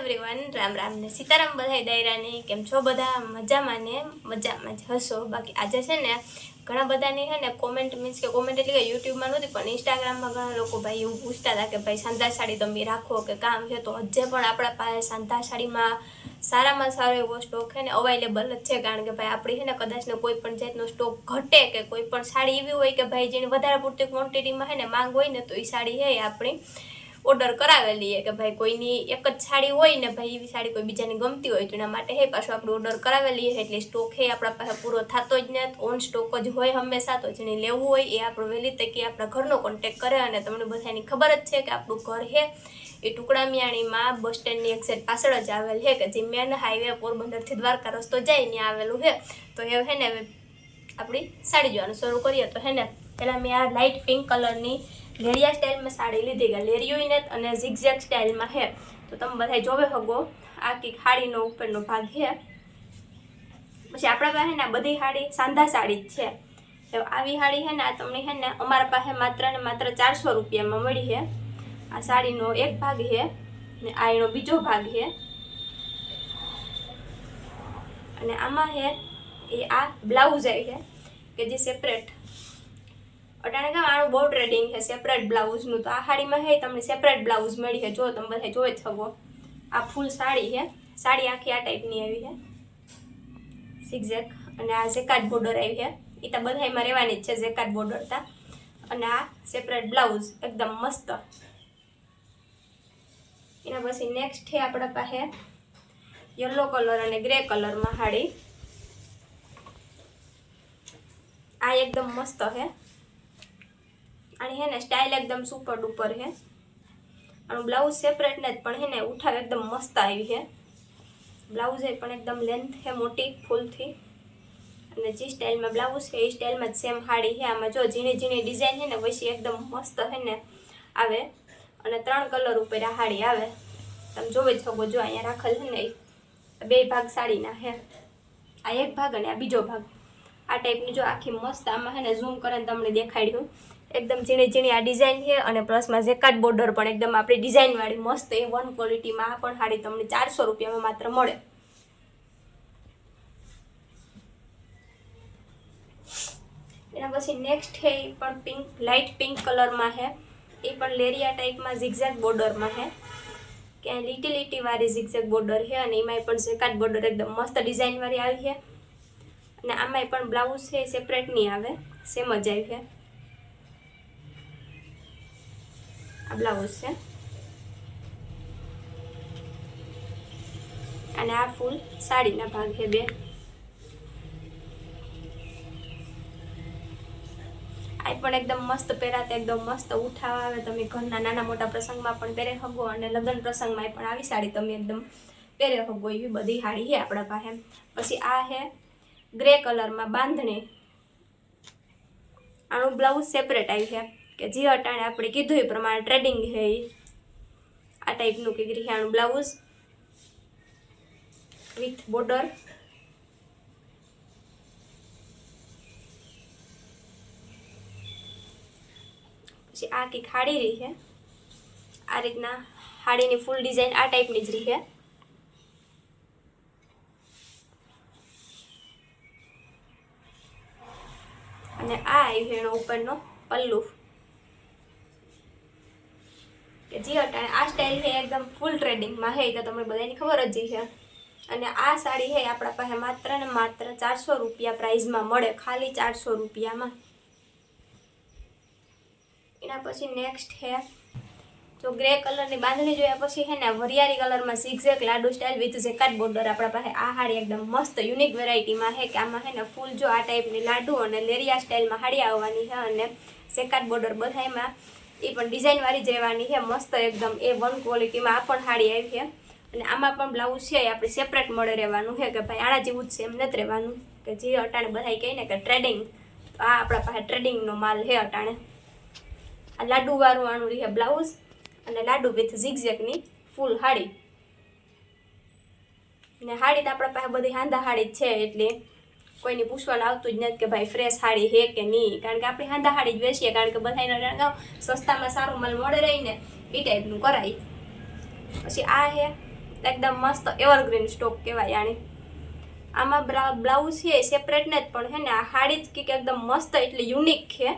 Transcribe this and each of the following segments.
Everyone Ram Ram ને સીતારામ બધાય દાયરાને કેમ છો બધા? મજામાં ને? મજામાં જ હશો. બાકી આજે છે ને ઘણા બધાની છે ને કોમેન્ટ મીન્સ કે કોમેન્ટ એટલે કે યુટ્યુબમાં નહોતી, પણ ઇન્સ્ટાગ્રામમાં ઘણા લોકો ભાઈ એવું પૂછતા હતા કે ભાઈ સાંધા સાડી તમે રાખો કે કામ છે? તો હજે પણ આપણા પાસે સાંધા સાડીમાં સારામાં સારો એવો સ્ટોક છે ને અવેલેબલ જ છે. કારણ કે ભાઈ આપણી છે ને કદાચ ને કોઈ પણ જાતનો સ્ટોક ઘટે કે કોઈ પણ સાડી એવી હોય કે ભાઈ જેની વધારે પૂરતી ક્વોન્ટિટીમાં છે ને માંગ હોય ને તો એ સાડી છે આપણી. ઓર્ડર કરાવેલી કે ભાઈ કોઈની એક જ સાડી હોય ને ભાઈ એવી સાડી કોઈ બીજાની ગમતી હોય તો એના માટે હે, પાછું આપણે ઓર્ડર કરાવેલી છે એટલે સ્ટોક હે, આપણા પાસે પૂરો થતો જ નથી ઓન સ્ટોક જ હોય હંમેશા. તો જેને લેવું હોય એ આપણું વહેલી તકે આપણા ઘરનો કોન્ટેક કરે અને તમને બધાની ખબર જ છે કે આપણું ઘર હે. એ ટુકડા મિયાણીમાં બસ સ્ટેન્ડની એક્ઝેક્ટ પાછળ જ આવેલ છે કે જે મેન હાઈવે પોરબંદરથી દ્વારકા રસ્તો જાય ત્યાં આવેલું છે તો એ હે ને આપણી સાડી જોવાનું શરૂ કરીએ. તો હે ને, પહેલાં મેં આ લાઇટ પિંક કલરની લેરિયા સ્ટાઇલમાં સાડી લીધી કે લેરિયોઈને અને ઝિગઝેગ સ્ટાઇલમાં છે. તો તમે બધા જોવે હગો. આ કંઈક હાડીનો ઉપરનો ભાગ છે. પછી આપણા પાસે ને બધી હાડી સાંધા સાડી જ છે. તો આવી હાડી છે ને આ તમને છે ને અમારા પાસે માત્ર ને માત્ર ચારસો રૂપિયામાં મળી છે. આ સાડીનો એક ભાગ છે ને આ એનો બીજો ભાગ છે. અને આમાં છે એ આ બ્લાઉઝ છે કે જે સેપરેટ અટાણે કામ આનું બહુ ટ્રેડિંગ છે સેપરેટ બ્લાઉઝનું તો આ સાડીમાં છે તમને સેપરેટ બ્લાઉઝ મળી છે. જો તમે બધા જોઈ શકો. આ ફૂલ સાડી છે. સાડી આખી આ ટાઈપની આવી છે. સિક્ઝેક અને આ ઝેકાટ બોર્ડર આવી છે. એ તો બધામાં રહેવાની જ છે ઝેકાટ બોર્ડર તા. અને આ સેપરેટ બ્લાઉઝ એકદમ મસ્ત. એના પછી નેક્સ્ટ છે આપણા પાસે યલો કલર અને ગ્રે કલરમાં સાડી. આ એકદમ મસ્ત છે. અને હે ને સ્ટાઇલ એકદમ સુપર ડુપર છે આનું બ્લાઉઝ સેપરેટ ને પણ હે ને ઉઠાવ એકદમ મસ્ત આવી છે બ્લાઉઝ એ પણ એકદમ લેન્થ છે મોટી, ફૂલથી. અને જે સ્ટાઇલમાં બ્લાઉઝ છે, એ સ્ટાઇલમાં જ સેમ હાડી છે આમાં જો ઝીણી ઝીણી ડિઝાઇન છે ને પછી એકદમ મસ્ત છે ને આવે. અને ત્રણ કલર ઉપર આ હાડી આવે. તમે જોઈ શકો જો અહીંયા રાખેલ છે ને બે ભાગ સાડીના હે. આ એક ભાગ અને આ બીજો ભાગ. આ ટાઈપની જો આખી મસ્ત આમાં છે ને ઝૂમ કરીને તમને દેખાડ્યું. એકદમ ઝીણી ઝીણી આ ડિઝાઇન છે અને પ્લસમાં ઝેકાટ બોર્ડર પણ એકદમ આપણી ડિઝાઇનવાળી મસ્ત એ વન ક્વોલિટીમાં આ પણ સાડી તમને ચારસો રૂપિયામાં માત્ર મળે. એના પછી નેક્સ્ટ છે એ પણ પિંક લાઇટ પિંક કલરમાં છે. એ પણ લેરિયા ટાઈપમાં ઝિગઝેગ બોર્ડરમાં છે. ક્યાંય લીટી લીટીવાળી વાળી ઝિગઝેગ બોર્ડર છે અને એમાંય પણ ઝેકાટ બોર્ડર એકદમ મસ્ત ડિઝાઇનવાળી આવી છે. અને આમાંય પણ બ્લાઉઝ છે સેપરેટ નહીં આવે સેમ જ આવી છે. આ બ્લાઉઝ છે. અને આ ફૂલ સાડીના ભાગ બે. આ પણ એકદમ મસ્ત પહેરાતા એકદમ મસ્ત ઉઠાવ આવે. તમે ઘરના નાના મોટા પ્રસંગમાં પણ પહેરે હગો અને લગ્ન પ્રસંગમાં પણ આવી સાડી તમે એકદમ પહેરે હગો એવી બધી સાડી છે આપણા પાસે. પછી આ છે ગ્રે કલરમાં બાંધણી. આનું બ્લાઉઝ સેપરેટ આવી છે. કે જે અટાણે આપણે કીધું એ પ્રમાણે ટ્રેડિંગ છે આ ટાઈપનું કે છે બ્લાઉઝ વિથ બોર્ડર પછી આ કંઈક હાડી રહી છે. આ રીતના હાડીની ફૂલ ડિઝાઇન આ ટાઈપની જ રહી છે. અને આ આવ્યું એનો ઉપરનો પલ્લુ કે જે, અટાણે. આ સ્ટાઇલ છે એકદમ ફૂલ ટ્રેડિંગમાં હે તો તમને બધાની ખબર જ છે અને આ સાડી હે આપણા પાસે માત્ર ને માત્ર ચારસો રૂપિયા પ્રાઇઝમાં મળે, ખાલી ચારસો રૂપિયામાં. એના પછી નેક્સ્ટ હે જો ગ્રે કલરની બાંધણી જોયા પછી છે ને વરિયાળી કલરમાં ઝિગઝેગ લાડુ સ્ટાઇલ વિથ ઝેકાટ બોર્ડર આપણા પાસે આ હાડી એકદમ મસ્ત યુનિક વેરાયટીમાં છે, કે આમાં છે ને ફૂલ જો આ ટાઈપની લાડુ અને લેરિયા સ્ટાઇલમાં હાડી આવવાની છે અને ઝેકાટ બોર્ડર બધામાં એ પણ ડિઝાઇનવાળી જ રહેવાની છે, મસ્ત એકદમ એ વન ક્વોલિટીમાં આ પણ હાડી આવી છે. અને આમાં પણ બ્લાઉઝ છે, એ આપણે સેપરેટ મળે રહેવાનું છે, કે ભાઈ આના જેવું જ છે, એમ નથી રહેવાનું. કે જે અટાણે બધા કહે ને કે ટ્રેડિંગ તો આ આપણા પાસે ટ્રેડિંગનો માલ છે અટાણે. આ લાડુવાળું આનું રહે બ્લાઉઝ અને લાડુ વિથ ઝિગઝેગની ફૂલ હાડી. ને હાડી તો આપણા પાસે બધી હાંધા હાડી જ છે, એટલે કોઈને પૂછવાનું આવતું જ નથી કે ભાઈ ફ્રેશ હાડી હે કે નહીં. કારણ કે આપણે હાંધા સાડી જ વેચીએ કારણ કે બધાને સસ્તામાં સારો માલ મળે રહીને એ ટાઈપનું કરાય. પછી આ હે એકદમ મસ્ત એવરગ્રીન સ્ટોક કહેવાય આની. આમાં બ્લાઉઝ છે સેપરેટ ને જ પણ હે ને આ હાડી જ કે એકદમ મસ્ત એટલે યુનિક છે.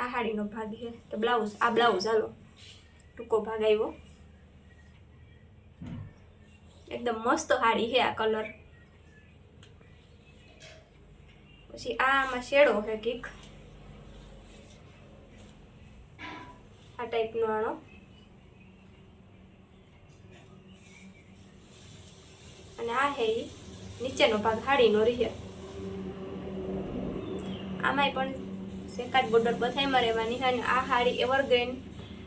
આ હાડીનો ભાગ છે તો બ્લાઉઝ આ બ્લાઉઝ હાલો. ટૂંકો ભાગ આવ્યો. એકદમ મસ્ત હાડી છે આ કલર પછી આ આમાં શેડો છે કીક. આ ટાઈપનો આનો. અને આ હે નીચેનો ભાગ, હાડીનો રહે. આમાંય પણ સેકાટ બોર્ડર બધામાં રહેવાની અને આ હાડી એવરગ્રીન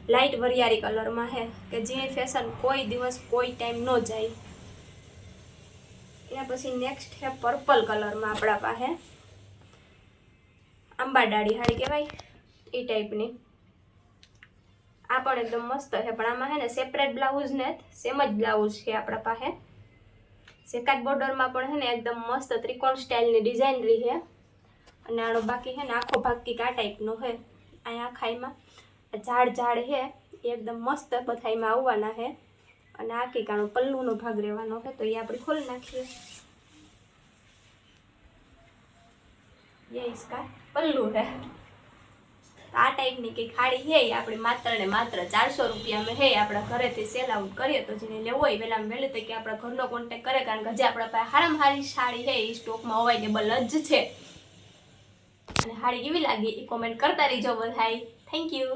લાઇટ વરિયાળી કલરમાં છે, કે જે ફેશન કોઈ દિવસ કોઈ ટાઈમ ન જાય. એના પછી નેક્સ્ટ છે પર્પલ કલરમાં આપણા પાસે. આંબા ડાળી હાડી કહેવાય, એ ટાઈપની આ પણ એકદમ મસ્ત છે, પણ આમાં છે ને સેપરેટ બ્લાઉઝ ને સેમ જ બ્લાઉઝ છે આપણા પાસે. સેકાટ બોર્ડરમાં પણ છે ને એકદમ મસ્ત ત્રિકોણ સ્ટાઇલની ડિઝાઇન રહી છે. અને આનો બાકી છે ને આખો ભાગ કંઈક આ ટાઈપનો છે. અહીંયા ખાઈમાં ઝાડ ઝાડ છે, એ એકદમ મસ્ત બધાઈમાં આવવાના છે. અને આ કીકાનો પલ્લુનો ભાગ રહેવાનો છે, તો એ આપણે ખોલી નાખીએ. યે કા પલ્લું હે. આ ટાઈપની કંઈ ખાડી હે આપણે માત્ર ને માત્ર ચારસો રૂપિયામાં હે આપણા ઘરેથી સેલ આઉટ કરીએ તો જેને લેવો હોય વહેલામાં તો કે આપણા ઘરનો કોન્ટેક કરે કારણ કે જે આપણા પાસે હારામાં હારી સાડી હે એ સ્ટોકમાં અવેલેબલ જ છે. અને સાડી કેવી લાગી? એ કોમેન્ટ કરતા રહીજો બધાય. Thank you